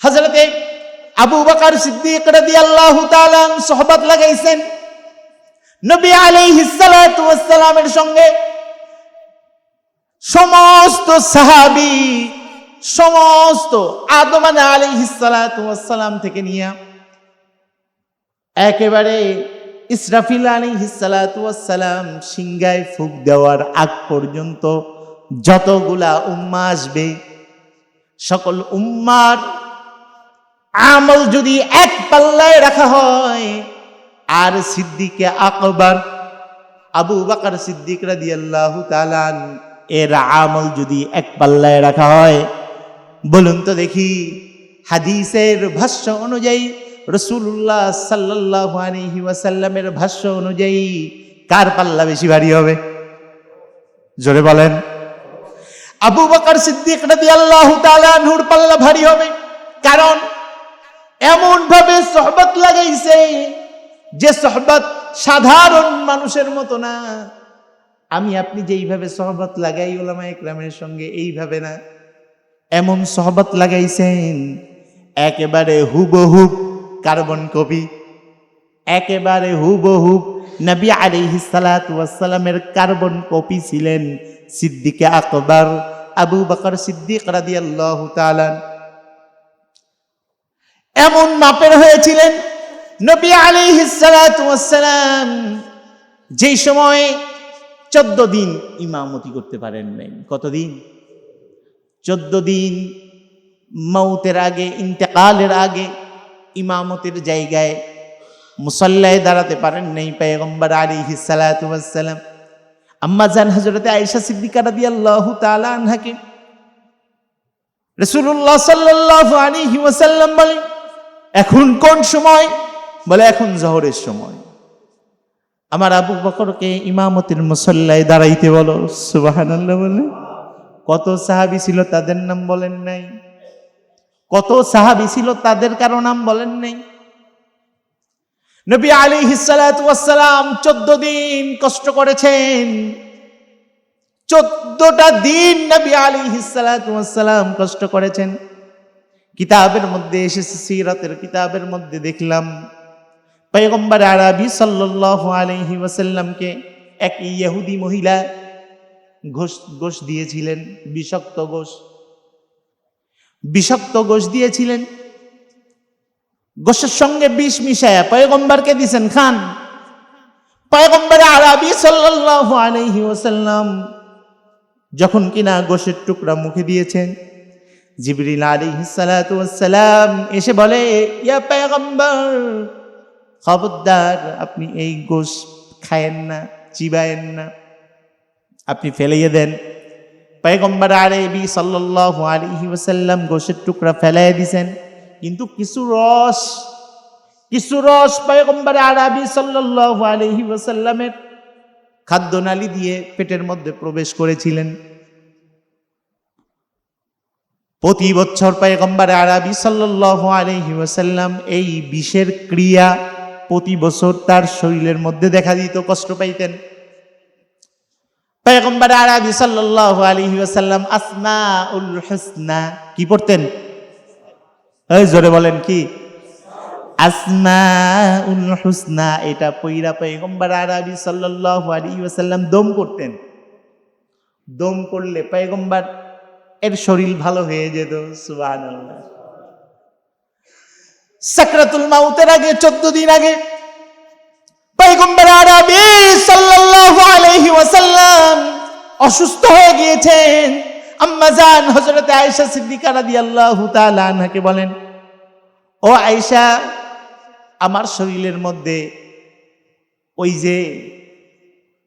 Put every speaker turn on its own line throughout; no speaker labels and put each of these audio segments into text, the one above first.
হজরতে আবু বকর সিদ্দিক রাদিয়াল্লাহু তাআলা সোহবত লাগাইছেন। নবী আলাইহিস সালাতু ওয়াস সালামের সঙ্গে সমস্ত সাহাবী, সমস্ত আদম আলাইহিস সালাতু ওয়াস সালাম থেকে নিয়ে একেবারে ইসরাফিল আলাইহিস সালাতু ওয়াস সালাম সিংগায় ফুক দেওয়ার আগ পর্যন্ত যতগুলা উম্মা আসবে, সকল উম্মার আমল যদি এক পাল্লায় রাখা হয়, আর সিদ্দিকে আকবর, আবু বাকর সিদ্দিক রাদিয়াল্লাহু তাআলা এর আমল যদি এক পাল্লায় রাখা হয়, বলুন তো দেখি, হাদিসের ভাষ্য অনুযায়ী রসুল্লাহ আলাইহি ওয়াসাল্লামের ভাষ্য অনুযায়ী কার পাল্লা বেশি ভারী হবে? জোরে বলেন। আবু বকর সিদ্দিক রাদিয়াল্লাহু নূর পাল্লা ভারী হবে। কারণ এমন ভাবে সহবত লাগাইছে যে সহবত সাধারণ মানুষের মতো না। আমি আপনি যেইভাবে সহবত লাগাই ওলামা একরামের সঙ্গে, এইভাবে না। এমন সহবত লাগাইছেন, একেবারে হুবহুব কার্বন কপি, একেবারে হুবহুব নবী আলাইহিস সালাতু ওয়াস সালামের কার্বন কপি ছিলেন সিদ্দিকে আকবর, আবু বকর সিদ্দিক রাদিয়াল্লাহু তাআলা এমন মাপের হয়েছিলেন নবী আলাইহিস সালাতু ওয়াস সালাম যেই সময় চোদ্দ দিন ইমামতি করতে পারেন নাই। কতদিন চোদ্দ দিন মৌতের আগে, ইন্তেকালের আগে ইমামতের জায়গায় মুসল্লায় দাঁড়াতে পারেন নাই পেগম্বর আলী হিসালাম আম্মা জান হজরতে আয়েশা সিদ্দিকা রাদি আল্লাহ তালা আনহাকে রসুল্লাহ সাল্লাহ আলাইহি ওয়াসাল্লাম বলেন এখন কোন সময়? বলে, এখন জহরের সময়। আমার আবু বকরকে ইমামতের মুসল্লায় দাঁড়াইতে বলো সুবাহান বলে। কত সাহাবি ছিল তাদের নাম বলেন নাই। কত সাহাবি ছিল তাদের কারও নাম বলেন নাই। নবী আলী হিসালাম চোদ্দ দিন কষ্ট করেছেন। চোদ্দটা দিন নবী আলী হিসালাম কষ্ট করেছেন। কিতাবের মধ্যে এসেছে, সিরাতের কিতাবের মধ্যে দেখলাম, পয়গম্বর আরবি সাল্লাহ আলহি ওয়াসাল্লামকে এক ইহুদি মহিলা ঘোষ গোশ দিয়েছিলেন, বিষাক্ত গোশ বিষাক্ত গোশ দিয়েছিলেন। গোশের সঙ্গে বিষ মিশায়া পয়গম্বরকে দিছেন খান। পয়গম্বর আরবি সাল্লাহ আলহি ওসাল্লাম যখন কিনা গোশের টুকরা মুখে দিয়েছেন জিবরিল আলী সালাম এসে বলে, ইয়া খবরদার, আপনি এই গোশ খায়েন না, চিবায়েন না, আপনি ফেলাইয়ে দেন। পয়গম্বর আরবি সাল্লাহ আলহি ওসাল্লাম গোশের টুকরা ফেলাই দিছেন। কিন্তু কিছু রস কিছু রস পয়গম্বর আরবি সাল্লাহ আলহি ওসাল্লামের খাদ্যনালী দিয়ে পেটের মধ্যে প্রবেশ করেছিলেন। প্রতি বছর পয়গম্বর আরবি সাল্লাহ আলহি ওসাল্লাম এই বিষের ক্রিয়া প্রতি বছর তার শরীরের মধ্যে দেখা দিত, কষ্ট পাইতেন। পয়গম্বর আরবি সাল্লাহ আলহি ওসাল্লাম আসমা উল হুসনা কি পড়তেন? এই জোরে বলেন কি? আসমা উল হুসনা এটা পইরা পয়গম্বর আরবি সাল্লাহ আলহি ওসাল্লাম দম করতেন। দম করলে পয়গম্বর এর শরীর ভালো হয়ে যেত সুবাহ সাকরাতুল মাউতের আগে, চোদ্দ দিন আগে অসুস্থ হয়ে গিয়েছেন। আম্মা জান হযরতে আয়েশা সিদ্দিকা রাদিয়াল্লাহু তাআলা আনহাকে বলেন, ও আয়েশা, আমার শরীরের মধ্যে ওই যে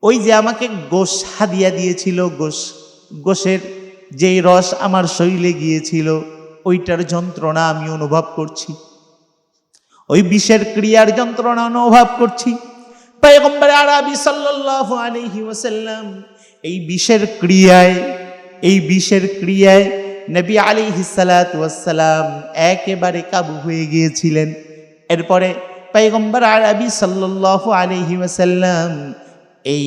ওই যে আমাকে গোশ হাদিয়া দিয়েছিল, গোশ, গোশের যেই রস আমার শরীরে গিয়েছিল, ওইটার যন্ত্রণা আমি অনুভব করছি। ওই বিষের ক্রিয়ার যন্ত্রণা অনুভব করছি। আরবি সাল্লাল্লাহু আলাইহি ওয়াসাল্লাম এই বিষের ক্রিয়ায়, এই বিষের ক্রিয়ায় নবী আলাইহিস সালাতু একেবারে কাবু হয়ে গিয়েছিলেন। এরপরে পয়গম্বর আরবি সাল্লাল্লাহু আলাইহি ওয়াসাল্লাম এই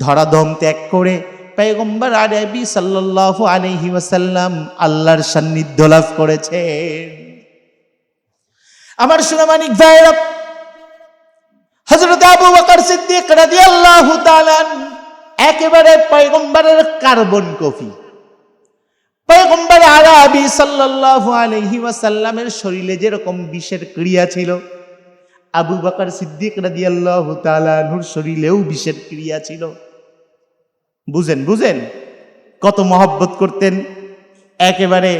ধরাধম ত্যাগ করে পয়গম্বর আরবি সাল্লাল্লাহু আলাইহি ওয়াসাল্লাম আল্লাহর সান্নিধ্য লাভ করেছেন। আমার সুনামানিক ভাইরা আবু বকর সিদ্দিক রাদিয়াল্লাহু তাআলা একেবারে পয়গম্বরের কার্বন কপি পয়গম্বর আরবি সাল্লাল্লাহু আলাইহি ওয়াসাল্লামের শরীরে যেরকম বিষের ক্রিয়া ছিল, আবু বকর সিদ্দিক রাদিয়াল্লাহু তাআলা নূর শরীরেও বিষের ক্রিয়া ছিল। বুঝেন বুঝেন? কত মহব্বত করতেন। একেবারে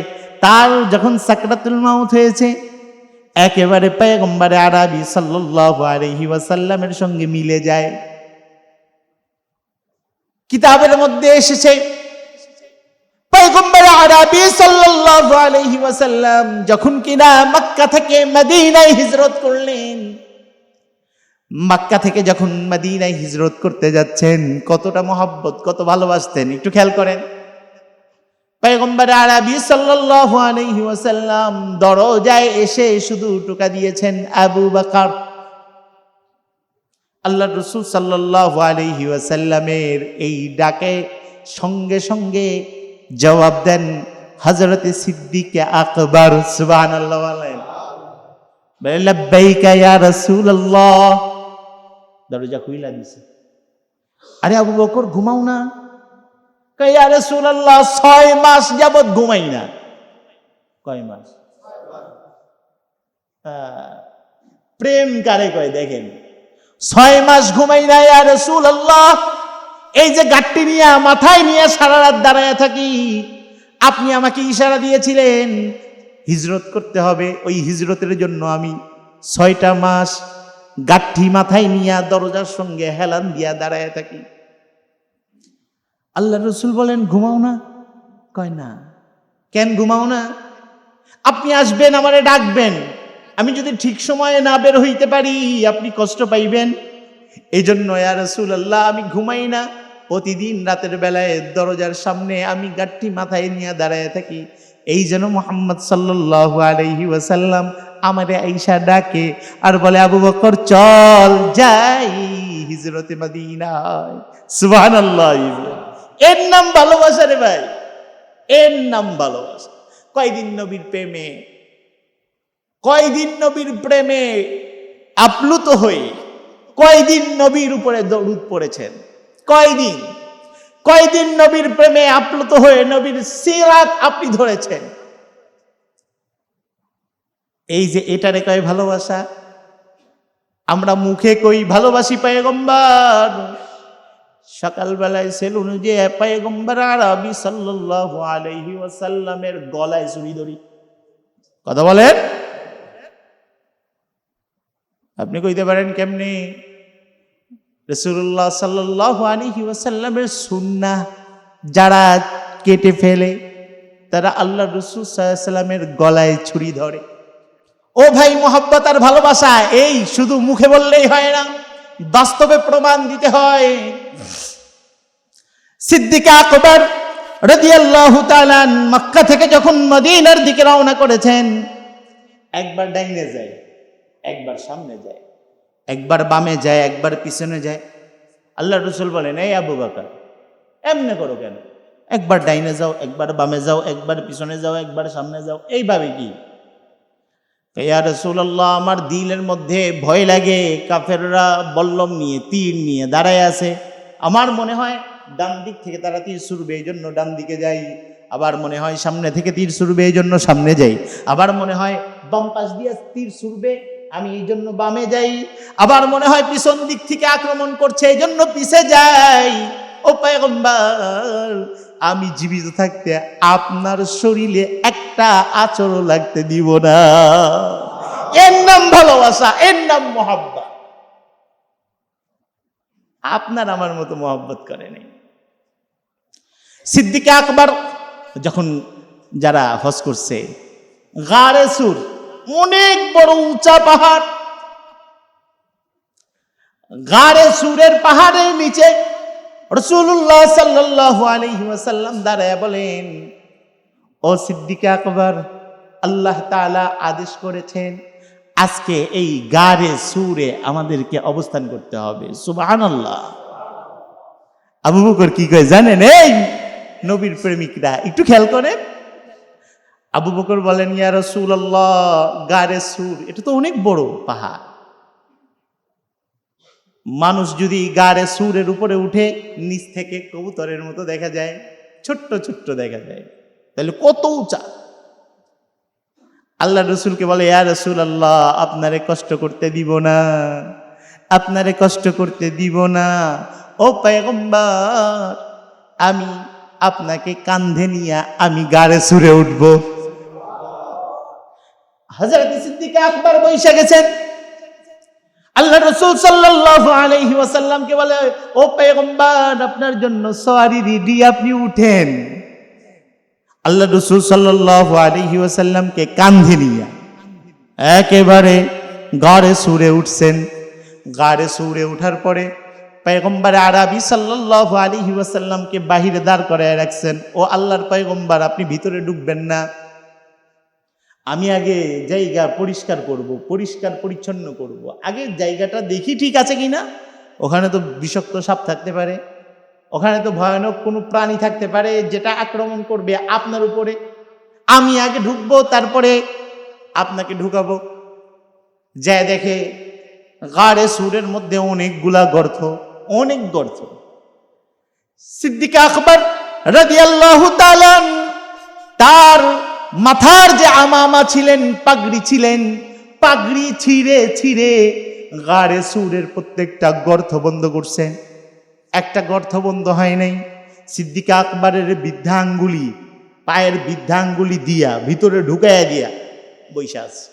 তার যখন সাকরাতুল মাউত হয়েছে, একেবারে পয়গম্বরে আরবি সাল্লাল্লাহু আলাইহি ওয়াসাল্লামের সঙ্গে মিলে যায়। কিতাবের মধ্যে এসেছে, পয়গম্বর আরবি সাল্লাল্লাহু আলাইহি ওয়াসাল্লাম যখন কিনা মক্কা থেকে মদিনায় হিজরত করলেন মক্কা থেকে যখন মদিনায় হিজরত করতে যাচ্ছেন, কতটা মহব্বত, কত ভালোবাসতেন। একটু খেয়াল করেন। পয়গম্বর আরবি সাল্লাল্লাহু দরজায় এসে শুধু টোকা দিয়েছেন, আবু বকর। আল্লাহ রসুল সাল্লাল্লাহু আলাইহি ওয়াসাল্লামের এই ডাকে সঙ্গে সঙ্গে জবাব দেন হযরতে সিদ্দিক আকবর, সুবহানাল্লাহ বলেন। বলে, লাব্বাইকা ইয়া রাসূলুল্লাহ। দরজা খুইলা দিছে। আরে আবু বকর, ঘুমাও না। কই ইয়া রাসূলুল্লাহ, ছয় মাস যাবত ঘুমাই না। কয় মাস? প্রেম কারে কয় দেখেন? ছয় মাস ঘুমাই না, ইয়া রাসূলুল্লাহ, এই যে গাট্টি নিয়ে, মাথায় নিয়ে সারা রাত দাঁড়ায় থাকি, আপনি আমাকে ইশারা দিয়েছিলেন, হিজরত করতে হবে, ওই হিজরতের জন্য আমি ছয়টা মাস গাঠি মাথায় নিয়ে দরজার সঙ্গে হেলান দিয়া দাঁড়ায় থাকি। আল্লাহ রসুল বলেন, ঘুমাও না? কয়, না। কেন ঘুমাও না? আপনি আসবেন, আমারে ডাকবেন। আমি যদি ঠিক সময়ে না বের হইতে পারি, আপনি কষ্ট পাইবেন। এই জন্য রসুল আল্লাহ আমি ঘুমাই না। প্রতিদিন রাতের বেলায় দরজার সামনে আমি গাঠটি মাথায় নিয়ে দাঁড়ায় থাকি। এই যেন মোহাম্মদ সাল্লাল্লাহু আলাইহি ওয়াসাল্লাম আমারে আইসা ডাকে আর বলে, আবু বকর, চল যাই হিজরতে এর নাম ভালোবাসা রে ভাই, এর নাম ভালোবাসা। কয়দিন নবীর প্রেমে, কয়দিন নবীর প্রেমে আপ্লুত হয়ে কয়দিন নবীর উপরে দরুদ পড়েছেন? কয়দিন? কয়দিন নবীর প্রেমে আপ্লুত হয়ে নবীর সিরাত আপনি ধরেছেন? এই যে এটারে কয় ভালোবাসা? আমরা মুখে কই ভালোবাসি পায়গম্বর। সকালবেলায় সেলুন যে পায়গম্বর আরবি সাল্লাল্লাহু আলাইহি ওয়াসাল্লামের গলায় চুরি ধরি। কথা বলেন? আপনি কইতে পারেন কেমনি? রসুল্লাহ সাল্লাহ আলহি ওয়াসাল্লামের সুন্না যারা কেটে ফেলে, তারা আল্লাহ রসুল সাল্লামের গলায় ছুরি ধরে। ও ভাই, মোহাব্বত আর ভালোবাসা, এই শুধু মুখে বললেই হয় না, বাস্তবে প্রমাণ দিতে হয়। সিদ্দিকা আকবর রাদিয়াল্লাহু তাআলা মক্কা থেকে যখন মদিনার দিকে রওনা করেছেন, একবার ডাইনে যায়, একবার সামনে যায়, একবার বামে যায়, একবার পিছনে যায়। আল্লাহ রসুল বলেন, এই আবু বাকর, এমনি করো কেন? একবার ডাইনে যাও, একবার বামে যাও, একবার পিছনে যাও, একবার সামনে যাও, এইভাবে কি? ইয়া রসুল্লাহ আমার দিলের মধ্যে ভয় লাগে, কাফেররা বল্লম নিয়ে, তীর নিয়ে দাঁড়ায় আছে। আমার মনে হয় ডান দিক থেকে তারা তীর ছুড়বে এই জন্য ডান দিকে যাই। আবার মনে হয় সামনে থেকে তীর ছুড়বে এই জন্য সামনে যাই। আবার মনে হয় বাম পাশ দিয়ে তীর ছুড়বে, আমি এই জন্য বামে যাই। আবার মনে হয় পিছন দিক থেকে আক্রমণ করছে এই জন্য পিছে যাই। ও পায়গম্বর আমি জীবিত থাকতে আপনার শরীরে একটা আচরণ লাগতে দিব না। এর নাম ভালোবাসা, এর নাম মহাব্বা আপনার আমার মতো মহব্বত করে নেই। সিদ্দিকে আকবর যখন যারা হজ করছে গাড়ে সুর, অনেক বড় উঁচা পাহাড়। গাড়ে সুরের পাহাড়ের নিচে রসুল্লাহ সাল্লাল্লাহু আলাইহি ওয়াসাল্লাম দাঁড়ায় বলেন, ও সিদ্দিক আকবর, আল্লাহ তাআলা আদেশ করেছেন, আজকে এই গাড়ে সুরে আমাদেরকে অবস্থান করতে হবে। সুবহানাল্লাহ। আবু বকর কি কয়, জানেন, এই নবীর প্রেমিকরা, একটু খেয়াল করেন। আবু বকর বলেন, ইয়া রাসূলুল্লাহ, গারে সুর, এটা তো অনেক বড় পাহাড়। মানুষ যদি গারে সুরের উপরে উঠে, নিচ থেকে কবুতরের মতো দেখা যায়, ছোট্ট ছোট্ট দেখা যায়। তাহলে কত উঁচা? আল্লাহ রসুলকে বলে, ইয়া রসুল আল্লাহ আপনারে কষ্ট করতে দিব না, আপনারে কষ্ট করতে দিব না। ও পেগম্বার আমি আপনাকে কান্ধে নিয়ে আমি গাড়ে সুরে উঠব। হাজার সিদ্দিক আকবর বৈশা গেছেন। রসুল আলাইহি ওয়াসাল্লামকে বলে, ও পেগম্বার, আপনার জন্য সওয়ারি রেডি, আপনি উঠেন। আল্লাহ রসুল ওয়াসাল্লামকে নিয়ে একেবারে সুরে উঠছেন। গাড়ে সুরে উঠার পরে পয়গম্বর আরবি সাল্লাল্লাহু আলাইহি ওয়াসাল্লামকে বাহিরে দাঁড় করায় রাখছেন। ও আল্লাহর পয়গম্বর আপনি ভিতরে ঢুকবেন না। আমি আগে জায়গা পরিষ্কার করব, পরিষ্কার পরিচ্ছন্ন করব। আগে জায়গাটা দেখি ঠিক আছে কিনা? ওখানে তো বিষাক্ত সাপ থাকতে পারে। ওখানে তো ভয়ানক কোনো প্রাণী থাকতে পারে যেটা আক্রমণ করবে আপনার উপরে। আমি আগে ঢুকবো, তারপরে আপনাকে ঢুকাবো। যা দেখে গাড়ে সুরের মধ্যে অনেকগুলা গর্ত, অনেক গর্ত। সিদ্দিকা আকবর রাদিয়াল্লাহু তার মাথার যে আমামা ছিলেন, পাগড়ি ছিলেন, পাগড়ি ছিঁড়ে ছিঁড়ে গাড়ে সুরের প্রত্যেকটা গর্ত বন্ধ করছেন। একটা গর্ত বন্ধ হয় নাই। সিদ্দিকা আকবরের বৃদ্ধাঙ্গুলি, পায়ের বৃদ্ধাঙ্গুলি দিয়া ভিতরে ঢুকাইয়া দিয়া বৈশা আছে।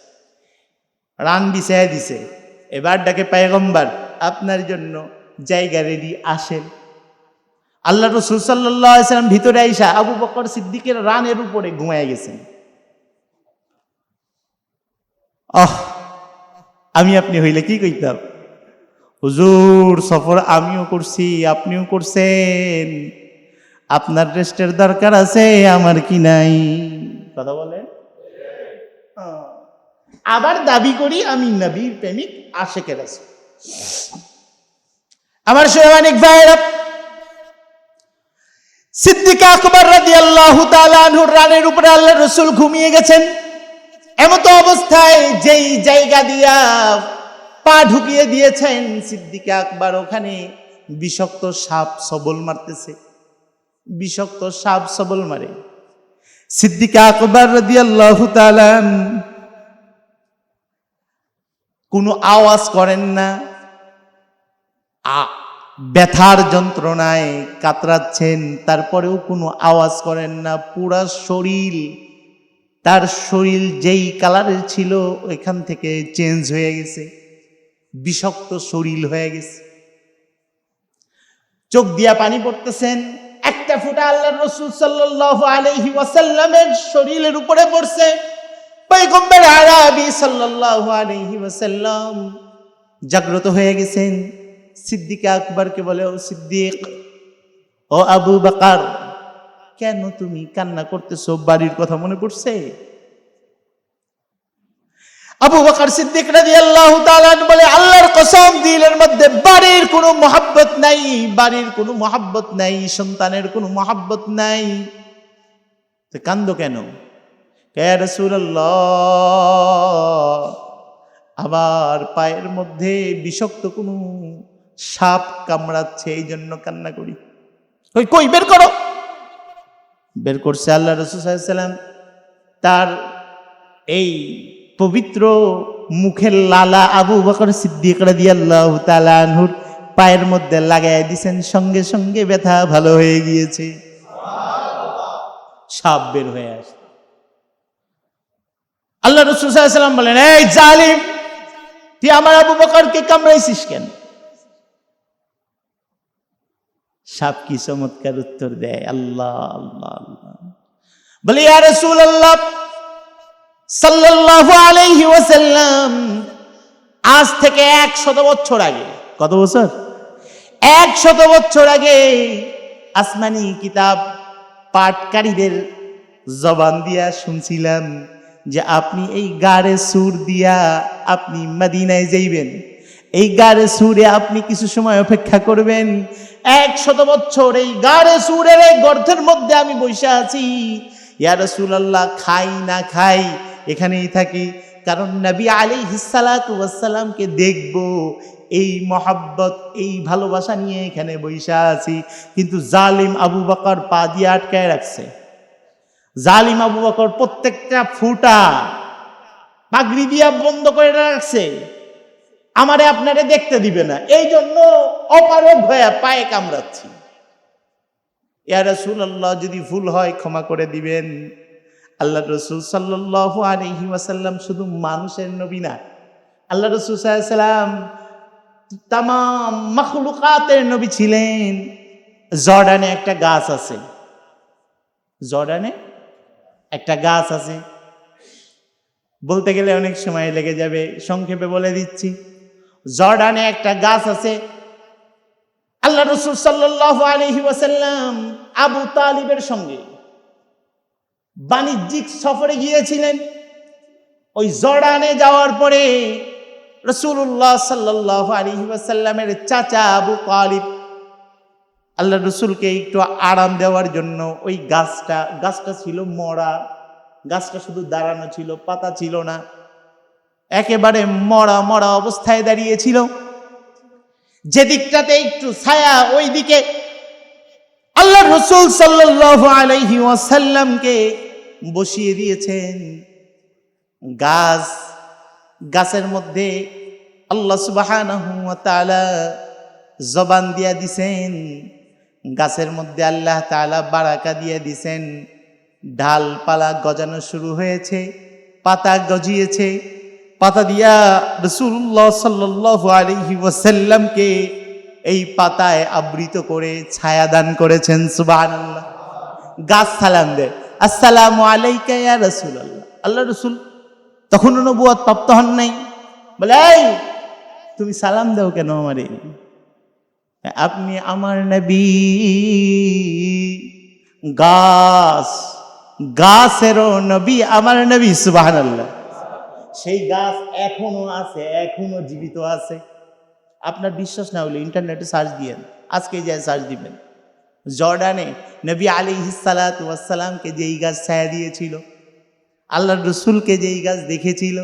রান বিছাইয়া দিছে। এবার ডাকে পায়গম্বার, আপনার জন্য জায়গা রেডি আসেন। আল্লাহ রসুল সাল্লাম ভিতরে আইসা আবু বকর সিদ্দিকের রানের উপরে ঘুমায় গেছেন। আহ, আমি আপনি হইলে কি কইতাম? হুজুর, সফর আমিও করছি, আপনিও করছেন। আপনার রেস্টের দরকার আছে, আমার কি নাই? কথা বলে আবার দাবি করি, আমি নবীর প্রেমিক আশেকের আছে। আমার সোহানিক ভাইয়েরা সিদ্দিক আকবর রাদি আল্লাহ তালুর রানের উপরে আল্লাহ রসুল ঘুমিয়ে গেছেন। এমত অবস্থায় যেই জায়গা দিয়া পা ঢুকিয়ে দিয়েছেন সিদ্দিক আকবর, ওখানে বিষাক্ত সাপ সবল মারতেছে। বিষাক্ত সাপ সবল মারে। সিদ্দিক আকবর রাদি আল্লাহ কোনো আওয়াজ করেন না। আ ব্যথার যন্ত্রণায় কাতরাচ্ছেন, তারপরেও কোনো আওয়াজ করেন না, পুরা শরীর, তার শরীর যেই কালারের ছিল ওইখান থেকে চেঞ্জ হয়ে গেছে, বিষাক্ত শরীর হয়ে গেছে। চোখ দিয়া পানি পড়তেছেন, একটা ফুটা আল্লাহ রসুল সাল্লাহ আলহি ওয়াসাল্লামের শরীরের উপরে পড়ছে। পৈগম্বর আরবি সাল্লাল্লাহু আলাইহি ওয়াসাল্লাম জাগ্রত হয়ে গেছেন সিদ্দিক আকবরকে বলে, ও সিদ্দিক, ও আবু বাকার, কেন তুমি কান্না করতেছো? বাড়ির কথা মনে পড়ছে? আবু বকর সিদ্দিক রাদিয়াল্লাহু তাআলা বলে, আল্লাহর কসম, দিলের মধ্যে বাড়ির কোনো মহাব্বত নাই, বাড়ির কোনো মহাব্বত নাই, সন্তানের কোনো মহাব্বত নাই। তো কান্দো কেন? আবার পায়ের মধ্যে বিষাক্ত কোনো সাপ কামড়াচ্ছে এই জন্য কান্না করি। ওই কই? বের করো। বের করছে আল্লাহ রসুলাম তার এই পবিত্র মুখের লালা আবু বকর সিদ্দিক রাদিয়াল্লাহু তাআলা আনহুর পায়ের মধ্যে লাগাই দিছেন সঙ্গে সঙ্গে ব্যথা ভালো হয়ে গিয়েছে। সাপ বের হয়ে আসে আল্লাহ রসুল সাল্লাম বলেন এই জালিম তুই আমার আবু বকরকে কামড়াইছিস কেন? সাপ কি চমৎকার উত্তর দেয়? আল্লাহ আল্লাহ আল্লাহ। বলি, ইয়া রাসূলুল্লাহ, সাল্লাল্লাহু আলাইহি ওয়াসাল্লাম, আজ থেকে এক শত বছর আগে, কত বছর? এক শত বছর আগে আসমানি কিতাব পাঠকারীদের জবান দিয়া শুনছিলাম যে আপনি এই গাড়ে সুর দিয়া আপনি মদিনায় যাইবেন। এই গাড়ে সুরে আপনি কিছু সময় অপেক্ষা করবেন। এক শত বছর এই গাড়ে সুরের এই গর্তের মধ্যে আমি বসে আছি। ইয়া রসুলাল্লাহ, খাই না খাই, এখানেই থাকি। কারণ নবী আলী হিসালাতামকে দেখব, এই মহাব্বত, এই ভালোবাসা নিয়ে এখানে বৈশা আছি। কিন্তু জালিম আবু বকর পা দিয়ে আটকায় রাখছে। জালিম আবু বকর প্রত্যেকটা ফুটা পাগড়ি দিয়া বন্ধ করে রাখছে। আমারে আপনারে দেখতে দিবে না। এই জন্য অপারগ হয়ে পায়ে কামড়াচ্ছি। ইয়া রাসূলুল্লাহ, যদি ভুল হয় ক্ষমা করে দিবেন। আল্লাহ রসুল সাল্লাল্লাহু আলাইহি ওয়াসাল্লাম শুধু মানুষের নবী না, আল্লাহ রসুল সাল্লাম তাম মখলুকাতের নবী ছিলেন। জর্ডানে একটা গাছ আছে। জর্ডানে একটা গাছ আছে। বলতে গেলে অনেক সময় লেগে যাবে, সংক্ষেপে বলে দিচ্ছি। জর্ডানে একটা গাছ আছে। আল্লাহ রসুল সাল্লাহ আলহি ওয়াসাল্লাম আবু তালিবের সঙ্গে বাণিজ্যিক সফরে গিয়েছিলেন। ওই জর্ডানে যাওয়ার পরে রসুল্লাহ সাল্লাহ আলহি ওয়াসাল্লামের চাচা আবু তালিব আল্লাহ রসুলকে একটু আরাম দেওয়ার জন্য ওই গাছটা গাছটা ছিল মরা, গাছটা শুধু দাঁড়ানো ছিল, পাতা ছিল না। একেবারে মরা মরা অবস্থায় দাঁড়িয়েছিল। যে দিকটাতে একটু ছায়া ওই দিকে আল্লাহ রসুল সাল্লাহ আলাইহি ওয়াসাল্লামকে বসিয়ে দিয়েছেন। গাছ, গাছের মধ্যে আল্লাহ তাআলা জবান দিয়া দিছেন। গাছের মধ্যে আল্লাহ তাআলা বারাকা দিয়ে দিছেন। ডালপালা গজানো শুরু হয়েছে, পাতা গজিয়েছে। পাতা দিয়া রসুল্লাহ সাল্লাহ আলহি ওয়াসাল্লামকে এই পাতায় আবৃত করে ছায়া দান করেছেন সুবাহ গাছ সালাম দে আসসালামু আলাইকা ইয়া রাসূলুল্লাহ। আল্লাহ রসুল তখন নবুয়াত প্রাপ্ত হন নাই। বলে তুমি সালাম দাও কেন আমারে? আপনি আমার নবী। গাছ, গাছেরও নবী, আমার নবী, সুবহানাল্লাহ। সেই গাছ এখনও আছে, এখনও জীবিত আছে। আপনার বিশ্বাস না হলে ইন্টারনেটে সার্চ দিয়েন আজকে যায় সার্চ দিবেন। জর্ডানে নবী আলী হিসালাতামকে যেই গাছ ছায়া দিয়েছিল আল্লাহ রসুলকে যেই গাছ দেখেছিল,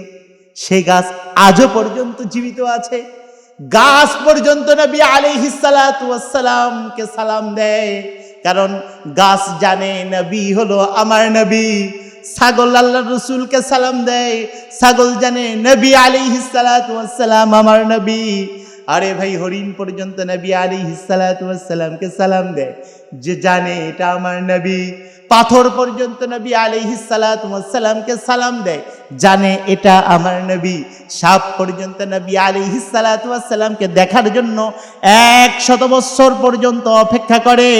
সেই গাছ আজও পর্যন্ত জীবিত আছে। গাছ পর্যন্ত নবী আলী হিসালাতামকে সালাম দেয়, কারণ গাছ জানে নবী হলো আমার নবী। ছাগল আল্লাহ রসুলকে সালাম দেয়। ছাগল জানে, নবী আলী হিসালাতাম আমার নবী। আরে ভাই, হরিণ পর্যন্ত নবী আলী হিসালাতামকে সালাম দেয়। যে জানে, এটা আমার নবী। পাথর পর্যন্ত নবী আলী হিসালাতামকে সালাম দেয়। জানে এটা আমার নবী। সাপ পর্যন্ত নবী আলী হিসালাতামকে দেখার জন্য এক শত বৎসর পর্যন্ত অপেক্ষা করে।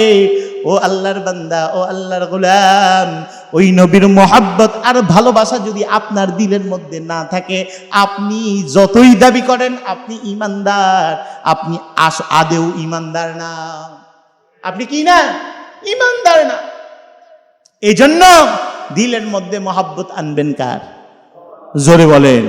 ও আল্লাহর বান্দা, ও আল্লাহর গোলাম, ওই নবীর মোহাব্বত আর ভালোবাসা যদি আপনার দিলের মধ্যে না থাকে, আপনি যতই দাবি করেন, আপনি ইমানদার, আপনি আস আদেও ইমানদার না। আপনি কি না? ইমানদার না। এই জন্য দিলের মধ্যে মহাব্বত আনবেন কার? জোরে বলেন।